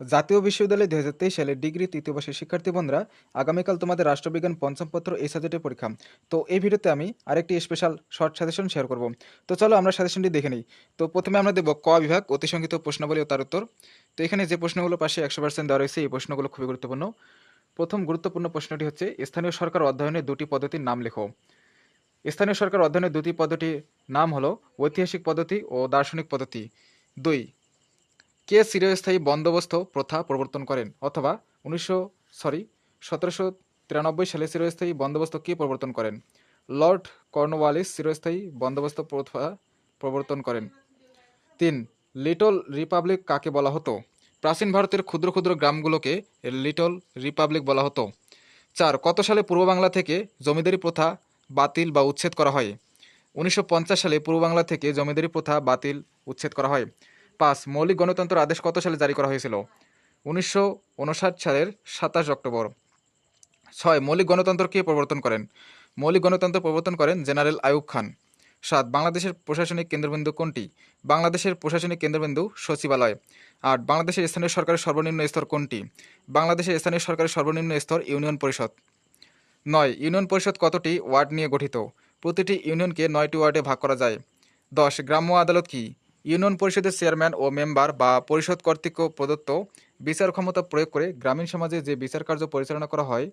জাতীয় বিশ্ববিদ্যালয় দুই হাজার তেইশ সালে ডিগ্রি তৃতীয় বর্ষের শিক্ষার্থী বন্ধুরা, আগামীকাল তোমাদের রাষ্ট্রবিজ্ঞান পঞ্চম পত্র এই সাবজেক্টের পরীক্ষা। তো এই ভিডিওতে আমি আরেকটি স্পেশাল শর্ট সাজেশন শেয়ার করব। তো চলো আমরা সাজেশনটি দেখে নিই। তো প্রথমে আমরা দেবো ক বিভাগ অতি সংক্ষিপ্ত প্রশ্নাবলী ও তার উত্তর। তো এখানে যে প্রশ্নগুলো পাশে একশো পার্সেন্ট দেওয়া রয়েছে, এই প্রশ্নগুলো খুবই গুরুত্বপূর্ণ। প্রথম গুরুত্বপূর্ণ প্রশ্নটি হচ্ছে, স্থানীয় সরকার অধ্যয়নের দুটি পদ্ধতির নাম লেখো। স্থানীয় সরকার অধ্যয়নের দুটি পদ্ধতির নাম হলো ঐতিহাসিক পদ্ধতি ও দার্শনিক পদ্ধতি। দুই কে চিরস্থায়ী বন্দোবস্ত প্রথা প্রবর্তন করেন? অথবা উনিশশো সরি সতেরোশো তিরানব্বই সালে চিরস্থায়ী বন্দোবস্ত কে প্রবর্তন করেন? লর্ড কর্নওয়ালিস চিরস্থায়ী বন্দোবস্ত প্রথা প্রবর্তন করেন। তিন, লিটল রিপাবলিক কাকে বলা হতো? প্রাচীন ভারতের ক্ষুদ্র ক্ষুদ্র গ্রামগুলোকে লিটল রিপাবলিক বলা হতো। চার, কত সালে পূর্ব বাংলা থেকে জমিদারি প্রথা বাতিল বা উচ্ছেদ করা হয়? উনিশশো পঞ্চাশ সালে পূর্ব বাংলা থেকে জমিদারি প্রথা বাতিল, উচ্ছেদ করা হয়। পাঁচ মৌলিক গণতন্ত্র আদেশ কত সালে জারি করা হয়েছিল? উনিশশো উনষাট সালের সাতাশ অক্টোবর। ছয়, মৌলিক গণতন্ত্র কে প্রবর্তন করেন। মৌলিক গণতন্ত্র প্রবর্তন করেন জেনারেল আয়ুব খান। সাত, বাংলাদেশের প্রশাসনিক কেন্দ্রবিন্দু কোনটি? বাংলাদেশের প্রশাসনিক কেন্দ্রবিন্দু সচিবালয়। আট, বাংলাদেশের স্থানীয় সরকারের সর্বনিম্ন স্তর কোনটি? বাংলাদেশের স্থানীয় সরকারের সর্বনিম্ন স্তর ইউনিয়ন পরিষদ। নয়, ইউনিয়ন পরিষদ কতটি ওয়ার্ড নিয়ে গঠিত? প্রতিটি ইউনিয়নকে নয়টি ওয়ার্ডে ভাগ করা যায়। দশ, গ্রাম্য আদালত কি? ইউনিয়ন পরিষদের চেয়ারম্যান ও মেম্বার বা পরিষদ কর্তৃক প্রদত্ত বিচার ক্ষমতা প্রয়োগ করে গ্রামীণ সমাজে যে বিচার কার্য পরিচালনা করা হয়,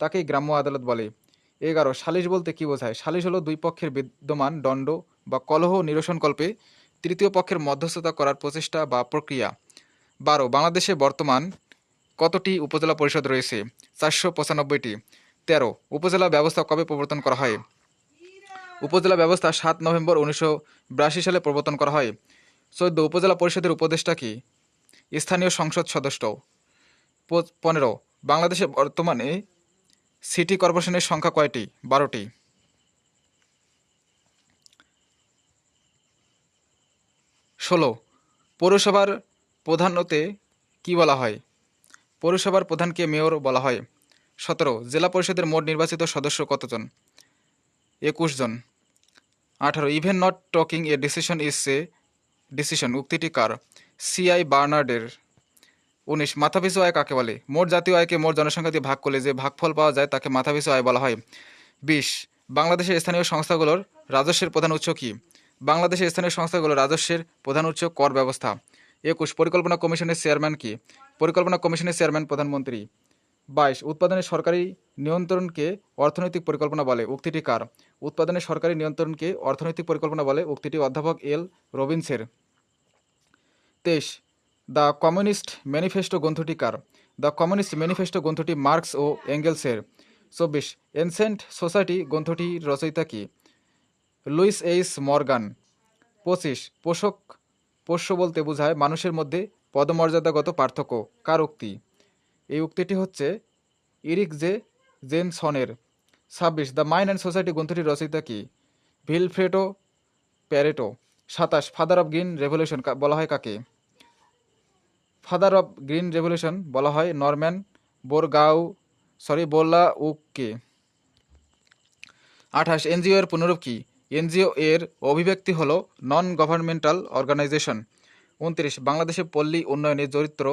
তাকেই গ্রাম্য আদালত বলে। এগারো, সালিশ বলতে কি বোঝায়? সালিশ হলো দুই পক্ষের বিদ্যমান দণ্ড বা কলহ নিরসনকল্পে তৃতীয় পক্ষের মধ্যস্থতা করার প্রচেষ্টা বা প্রক্রিয়া। বারো, বাংলাদেশে বর্তমান কতটি উপজেলা পরিষদ রয়েছে? চারশো পঁচানব্বইটি। তেরো, উপজেলা ব্যবস্থা কবে প্রবর্তন করা হয়? উপজেলা ব্যবস্থা সাত নভেম্বর উনিশশো বিরাশি সালে প্রবর্তন করা হয়। চোদ্দ উপজেলা পরিষদের উপদেষ্টা কি? স্থানীয় সংসদ সদস্য। পনেরো, বাংলাদেশে বর্তমানে সিটি কর্পোরেশনের সংখ্যা কয়টি? বারোটি। ষোলো, পৌরসভার প্রধানতে কি বলা হয়? পৌরসভার প্রধানকে মেয়র বলা হয়। সতেরো, জেলা পরিষদের মোট নির্বাচিত সদস্য কতজন? একুশ জন। আঠারো even not talking a decision is a decision উক্তিটি কার? সিআই বার্নার্ডের। উনিশ, মাথাপিছু আয় কাকে বলে? মোট জাতীয় আয়কে মোট জনসংখ্যা দিয়ে ভাগ করলে যে ভাগফল পাওয়া যায় তাকে মাথাপিছু আয় বলা হয়। বিশ, বাংলাদেশের স্থানীয় সংস্থাগুলোর রাজস্বের প্রধান উৎস কী? বাংলাদেশের স্থানীয় সংস্থাগুলোর রাজস্বের প্রধান উৎস কর ব্যবস্থা। একুশ, পরিকল্পনা কমিশনের চেয়ারম্যান কি? পরিকল্পনা কমিশনের চেয়ারম্যান প্রধানমন্ত্রী। বাইশ উৎপাদনের সরকারি নিয়ন্ত্রণকে অর্থনৈতিক পরিকল্পনা বলে উক্তিটি কার? উৎপাদনের সরকারি নিয়ন্ত্রণকে অর্থনৈতিক পরিকল্পনা বলে উক্তিটি অধ্যাপক এল. রবিনসের। তেইশ, দ্য কমিউনিস্ট ম্যানিফেস্টো গ্রন্থটি কার? দ্য কমিউনিস্ট ম্যানিফেস্টো গ্রন্থটি মার্কস ও এঙ্গেলসের। চব্বিশ, এনসেন্ট সোসাইটি গ্রন্থটির রচয়িতা কি? Lewis H Morgan. পঁচিশ, পোষক পোষ্য বলতে বোঝায় মানুষের মধ্যে পদমর্যাদাগত পার্থক্য। কার উক্তি? এই উক্তিটি হচ্ছে ইরিক জে জেনসনের। ছাব্বিশ, দ্য মাইন্ড অ্যান্ড সোসাইটি গ্রন্থটির রচয়িতা কি? Vilfredo Pareto. সাতাশ, ফাদার অফ গ্রিন রেভলিউশন বলা হয় কাকে? ফাদার অফ গ্রিন রেভলিউশন বলা হয় নরম্যান বোরগাউ, সরি বোল্লা উককে। আঠাশ, এনজিও এর পুনরূপ কি? এনজিও এর অভিব্যক্তি হল নন গভর্নমেন্টাল অর্গানাইজেশন উনত্রিশ, বাংলাদেশে পল্লী উন্নয়নে চরিত্র,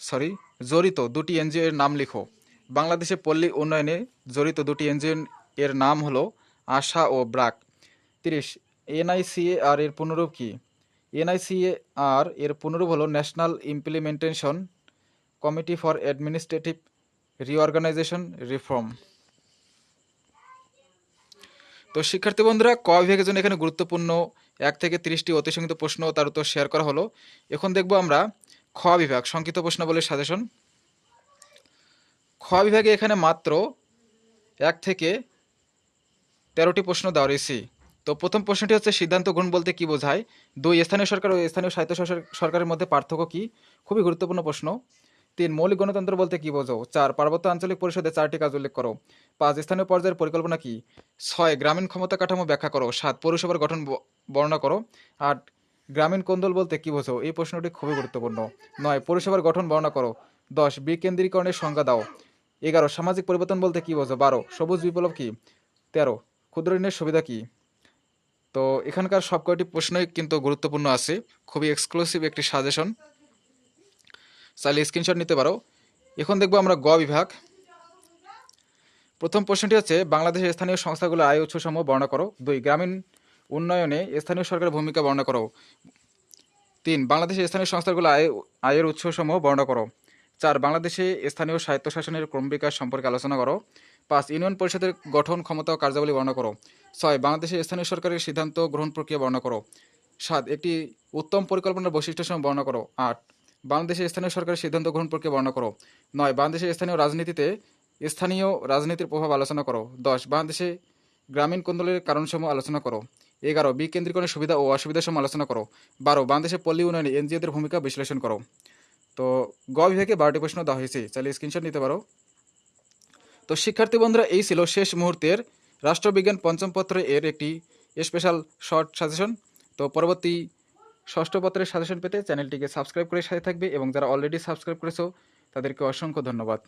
সরি জড়িত দুটি এনজিও এর নাম লিখো। বাংলাদেশে পল্লী উন্নয়নে জড়িত দুটি এনজিও এর নাম হলো আশা ও ব্রাক। তিরিশ, এনআইসিএআর এর পুনরূপ কি? এনআইসিএআর এর পুনরূপ হলো national implementation committee for administrative reorganization reform. তো শিক্ষার্থী বন্ধুরা, ক বিভাগের জন্য এখানে গুরুত্বপূর্ণ এক থেকে তিরিশটি অতি সংক্ষিপ্ত প্রশ্ন তার উত্তর শেয়ার করা হলো। এখন দেখব আমরা খ বিভাগ, সংক্ষিপ্ত প্রশ্নাবলীর সাজেশন। খ বিভাগে এখানে মাত্র এক থেকে তেরোটি প্রশ্ন দেওয়া রয়েছে। তো প্রথম প্রশ্নটি হচ্ছে, সিদ্ধান্ত গ্রহণ বলতে কি বোঝায়? দুই, স্থানীয় সরকার ও স্থানীয় স্বায়ত্ত সরকারের মধ্যে পার্থক্য কি? খুবই গুরুত্বপূর্ণ প্রশ্ন। তিন, মৌলিক গণতন্ত্র বলতে কি বোঝো? চার, পার্বত্য আঞ্চলিক পরিষদে চারটি কাজ উল্লেখ করো। পাঁচ, স্থানীয় পর্যায়ের পরিকল্পনা কি? ছয়, গ্রামীণ ক্ষমতা কাঠামো ব্যাখ্যা করো। সাত, পৌরসভার গঠন বর্ণনা করো। আট গ্রামীণ কোন্দল বলতে কি বোঝো? এই প্রশ্নটি খুবই গুরুত্বপূর্ণ। নয় পরিষেবার গঠন বর্ণনা করো। দশ, বিকেন্দ্রীকরণের সংজ্ঞা দাও। এগারো, সামাজিক পরিবর্তন বলতে কি বোঝো? বারো, সবুজ বিপ্লব কি? তেরো, ক্ষুদ্র ঋণের সুবিধা কি? তো এখানকার সব কয়টি প্রশ্নই কিন্তু গুরুত্বপূর্ণ আছে। খুবই এক্সক্লুসিভ একটি সাজেশন চাইলে স্ক্রিনশট নিতে পারো। এখন দেখব আমরা গ বিভাগ। প্রথম প্রশ্নটি হচ্ছে, বাংলাদেশের স্থানীয় সংস্থাগুলোর আয় উৎসসমূহ বর্ণনা করো। দুই, গ্রামীণ উন্নয়নে স্থানীয় সরকারের ভূমিকা বর্ণনা করো। তিন বাংলাদেশের স্থানীয় সংস্থাগুলো আয়, আয়ের উৎসসমূহ বর্ণনা করো। চার, বাংলাদেশে স্থানীয় স্বায়ত্তশাসনের ক্রমবিকাশ সম্পর্কে আলোচনা করো। পাঁচ, ইউনিয়ন পরিষদের গঠন, ক্ষমতা ও কার্যাবলী বর্ণনা করো। ছয়, বাংলাদেশে স্থানীয় সরকারের সিদ্ধান্ত গ্রহণ প্রক্রিয়া বর্ণনা করো। সাত, একটি উত্তম পরিকল্পনার বৈশিষ্ট্যসমূহ বর্ণনা করো। আট, বাংলাদেশে স্থানীয় সরকারের সিদ্ধান্ত গ্রহণ প্রক্রিয়া বর্ণনা করো। নয় বাংলাদেশের স্থানীয় রাজনীতিতে স্থানীয় রাজনীতির প্রভাব আলোচনা করো। দশ, বাংলাদেশে গ্রামীণ কোন্দলের কারণসমূহ আলোচনা করো। এগারো, বিকেন্দ্রীকরণের সুবিধা ও অসুবিধা সমূহ আলোচনা করো। বারো, বাংলাদেশের পল্লী উন্নয়নে এনজিওদের ভূমিকা বিশ্লেষণ করো। তো, গ বিভাগে বারোটি প্রশ্ন দেওয়া হয়েছে। চাইলে স্ক্রিনশট নিতে পারো। তো, শিক্ষার্থী বন্ধুরা, এই ছিল শেষ মুহূর্তের রাষ্ট্রবিজ্ঞান পঞ্চম পত্র এর একটি স্পেশাল শর্ট সাজেশন তো, পরবর্তী ষষ্ঠ পত্রের সাজেশন পেতে চ্যানেলটিকে সাবস্ক্রাইব করে সাথে থাকবে এবং যারা অলরেডি সাবস্ক্রাইব করেছ, তাদেরকে অসংখ্য ধন্যবাদ।